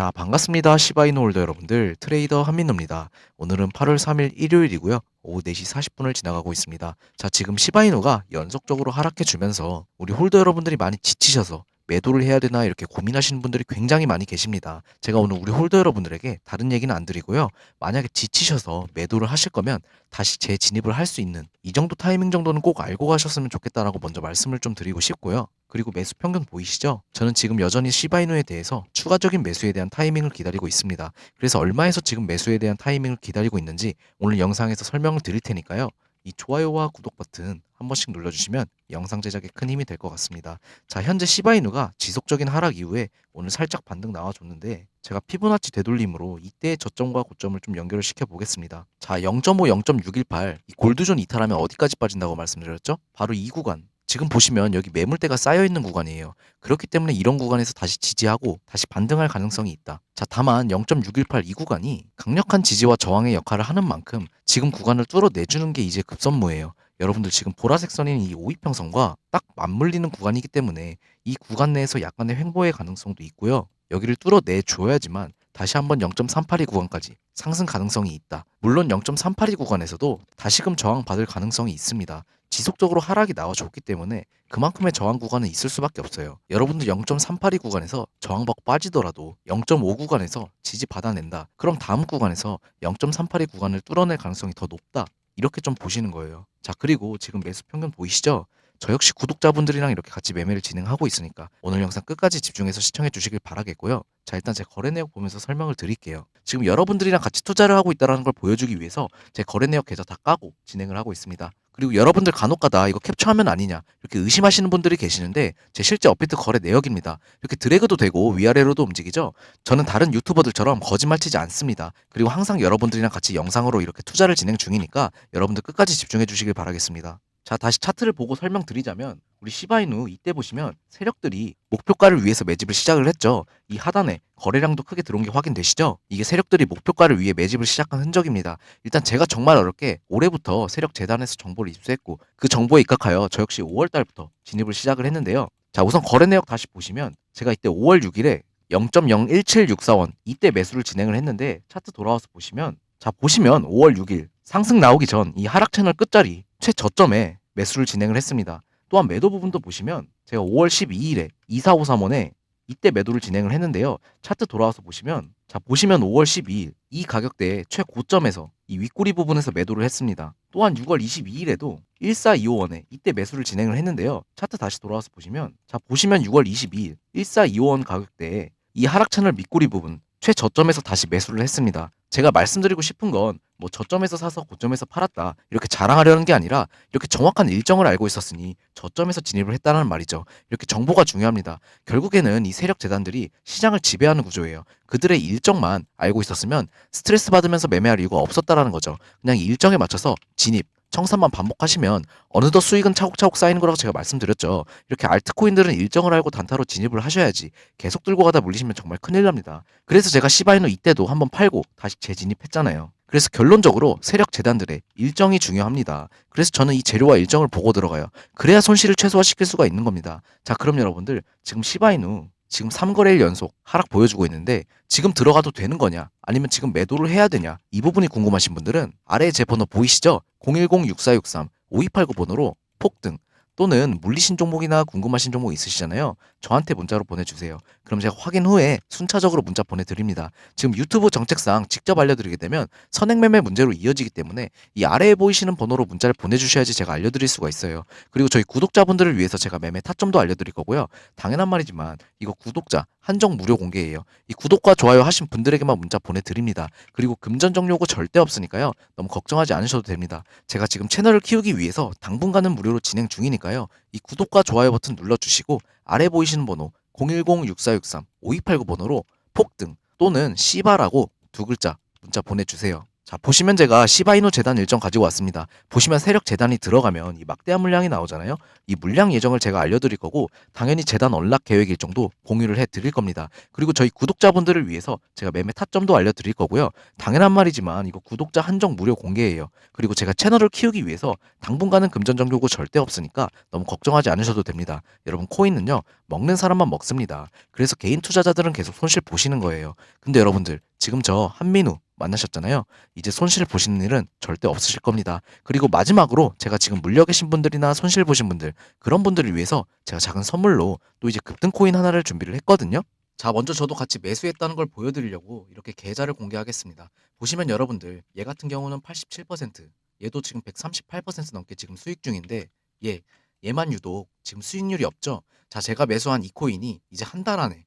자, 반갑습니다. 시바이노 홀더 여러분들. 트레이더 한민호입니다. 오늘은 8월 3일 일요일이고요. 오후 4시 40분을 지나가고 있습니다. 자, 지금 시바이노가 연속적으로 하락해 주면서 우리 홀더 여러분들이 많이 지치셔서 매도를 해야 되나 이렇게 고민하시는 분들이 굉장히 많이 계십니다. 제가 오늘 우리 홀더 여러분들에게 다른 얘기는 안 드리고요. 만약에 지치셔서 매도를 하실 거면 다시 재진입을 할 수 있는 이 정도 타이밍 정도는 꼭 알고 가셨으면 좋겠다라고 먼저 말씀을 좀 드리고 싶고요. 그리고 매수 평균 보이시죠? 저는 지금 여전히 시바이노에 대해서 추가적인 매수에 대한 타이밍을 기다리고 있습니다. 그래서 얼마에서 지금 매수에 대한 타이밍을 기다리고 있는지 오늘 영상에서 설명을 드릴 테니까요. 이 좋아요와 구독 버튼 한 번씩 눌러주시면 영상 제작에 큰 힘이 될 것 같습니다. 자, 현재 시바이누가 지속적인 하락 이후에 오늘 살짝 반등 나와줬는데 제가 피보나치 되돌림으로 이때의 저점과 고점을 좀 연결을 시켜 보겠습니다. 자, 0.5, 0.618 이 골드존 이탈하면 어디까지 빠진다고 말씀드렸죠? 바로 이 구간. 지금 보시면 여기 매물대가 쌓여 있는 구간이에요. 그렇기 때문에 이런 구간에서 다시 지지하고 다시 반등할 가능성이 있다. 자, 다만 0.618 이 구간이 강력한 지지와 저항의 역할을 하는 만큼 지금 구간을 뚫어내주는 게 이제 급선무예요. 여러분들 지금 보라색 선인 이 오이평선과 딱 맞물리는 구간이기 때문에 이 구간 내에서 약간의 횡보의 가능성도 있고요. 여기를 뚫어내 줘야지만 다시 한번 0.382 구간까지 상승 가능성이 있다. 물론 0.382 구간에서도 다시금 저항 받을 가능성이 있습니다. 지속적으로 하락이 나와줬기 때문에 그만큼의 저항 구간은 있을 수밖에 없어요. 여러분들 0.382 구간에서 저항받고 빠지더라도 0.5 구간에서 지지 받아낸다. 그럼 다음 구간에서 0.382 구간을 뚫어낼 가능성이 더 높다. 이렇게 좀 보시는 거예요. 자, 그리고 지금 매수 평균 보이시죠? 저 역시 구독자분들이랑 이렇게 같이 매매를 진행하고 있으니까 오늘 영상 끝까지 집중해서 시청해 주시길 바라겠고요. 자, 일단 제 거래 내역 보면서 설명을 드릴게요. 지금 여러분들이랑 같이 투자를 하고 있다는 걸 보여주기 위해서 제 거래 내역 계좌 다 까고 진행을 하고 있습니다. 그리고 여러분들 간혹가다 이거 캡처하면 아니냐 이렇게 의심하시는 분들이 계시는데 제 실제 업비트 거래 내역입니다. 이렇게 드래그도 되고 위아래로도 움직이죠. 저는 다른 유튜버들처럼 거짓말치지 않습니다. 그리고 항상 여러분들이랑 같이 영상으로 이렇게 투자를 진행 중이니까 여러분들 끝까지 집중해 주시길 바라겠습니다. 자, 다시 차트를 보고 설명드리자면 우리 시바이누 이때 보시면 세력들이 목표가를 위해서 매집을 시작을 했죠. 이 하단에 거래량도 크게 들어온 게 확인되시죠? 이게 세력들이 목표가를 위해 매집을 시작한 흔적입니다. 일단 제가 정말 어렵게 올해부터 세력 재단에서 정보를 입수했고 그 정보에 입각하여 저 역시 5월 달부터 진입을 시작을 했는데요. 자, 우선 거래 내역 다시 보시면 제가 이때 5월 6일에 0.01764원 이때 매수를 진행을 했는데 차트 돌아와서 보시면 자, 보시면 5월 6일 상승 나오기 전 이 하락 채널 끝자리 최저점에 매수를 진행을 했습니다. 또한 매도 부분도 보시면 제가 5월 12일에 2453원에 이때 매도를 진행을 했는데요. 차트 돌아와서 보시면 자 보시면 5월 12일 이 가격대의 최고점에서 이 윗꼬리 부분에서 매도를 했습니다. 또한 6월 22일에도 1425원에 이때 매수를 진행을 했는데요. 차트 다시 돌아와서 보시면 자 보시면 6월 22일 1425원 가격대에 이 하락 채널 밑꼬리 부분 최저점에서 다시 매수를 했습니다. 제가 말씀드리고 싶은 건 뭐 저점에서 사서 고점에서 팔았다 이렇게 자랑하려는 게 아니라 이렇게 정확한 일정을 알고 있었으니 저점에서 진입을 했다는 말이죠. 이렇게 정보가 중요합니다. 결국에는 이 세력 재단들이 시장을 지배하는 구조예요. 그들의 일정만 알고 있었으면 스트레스 받으면서 매매할 이유가 없었다라는 거죠. 그냥 이 일정에 맞춰서 진입, 청산만 반복하시면 어느덧 수익은 차곡차곡 쌓이는 거라고 제가 말씀드렸죠. 이렇게 알트코인들은 일정을 알고 단타로 진입을 하셔야지 계속 들고 가다 물리시면 정말 큰일 납니다. 그래서 제가 시바이노 이때도 한번 팔고 다시 재진입했잖아요. 그래서 결론적으로 세력 재단들의 일정이 중요합니다. 그래서 저는 이 재료와 일정을 보고 들어가요. 그래야 손실을 최소화시킬 수가 있는 겁니다. 자, 그럼 여러분들 지금 시바이누 지금 3거래일 연속 하락 보여주고 있는데 지금 들어가도 되는 거냐 아니면 지금 매도를 해야 되냐 이 부분이 궁금하신 분들은 아래에 제 번호 보이시죠? 010-6463-5289 번호로 폭등 또는 물리신 종목이나 궁금하신 종목 있으시잖아요. 저한테 문자로 보내주세요. 그럼 제가 확인 후에 순차적으로 문자 보내드립니다. 지금 유튜브 정책상 직접 알려드리게 되면 선행매매 문제로 이어지기 때문에 이 아래에 보이시는 번호로 문자를 보내주셔야지 제가 알려드릴 수가 있어요. 그리고 저희 구독자분들을 위해서 제가 매매 타점도 알려드릴 거고요. 당연한 말이지만 이거 구독자 한정 무료 공개예요. 이 구독과 좋아요 하신 분들에게만 문자 보내드립니다. 그리고 금전 정요구 절대 없으니까요. 너무 걱정하지 않으셔도 됩니다. 제가 지금 채널을 키우기 위해서 당분간은 무료로 진행 중이니까요. 이 구독과 좋아요 버튼 눌러주시고 아래 보이시는 번호 010-6463-5289 번호로 폭등 또는 씨바라고 두 글자 문자 보내주세요. 자, 보시면 제가 시바이노 재단 일정 가지고 왔습니다. 보시면 세력 재단이 들어가면 이 막대한 물량이 나오잖아요. 이 물량 예정을 제가 알려드릴 거고 당연히 재단 언락 계획 일정도 공유를 해드릴 겁니다. 그리고 저희 구독자분들을 위해서 제가 매매 타점도 알려드릴 거고요. 당연한 말이지만 이거 구독자 한정 무료 공개예요. 그리고 제가 채널을 키우기 위해서 당분간은 금전적 요구 절대 없으니까 너무 걱정하지 않으셔도 됩니다. 여러분 코인은요 먹는 사람만 먹습니다. 그래서 개인 투자자들은 계속 손실 보시는 거예요. 근데 여러분들 지금 저 한민우 만나셨잖아요. 이제 손실 보시는 일은 절대 없으실 겁니다. 그리고 마지막으로 제가 지금 물려 계신 분들이나 손실 보신 분들 그런 분들을 위해서 제가 작은 선물로 또 이제 급등 코인 하나를 준비를 했거든요. 자, 먼저 저도 같이 매수했다는 걸 보여드리려고 이렇게 계좌를 공개하겠습니다. 보시면 여러분들 얘 같은 경우는 87%, 얘도 지금 138% 넘게 지금 수익 중인데 얘 얘만 유독 지금 수익률이 없죠. 자, 제가 매수한 이 코인이 이제 한 달 안에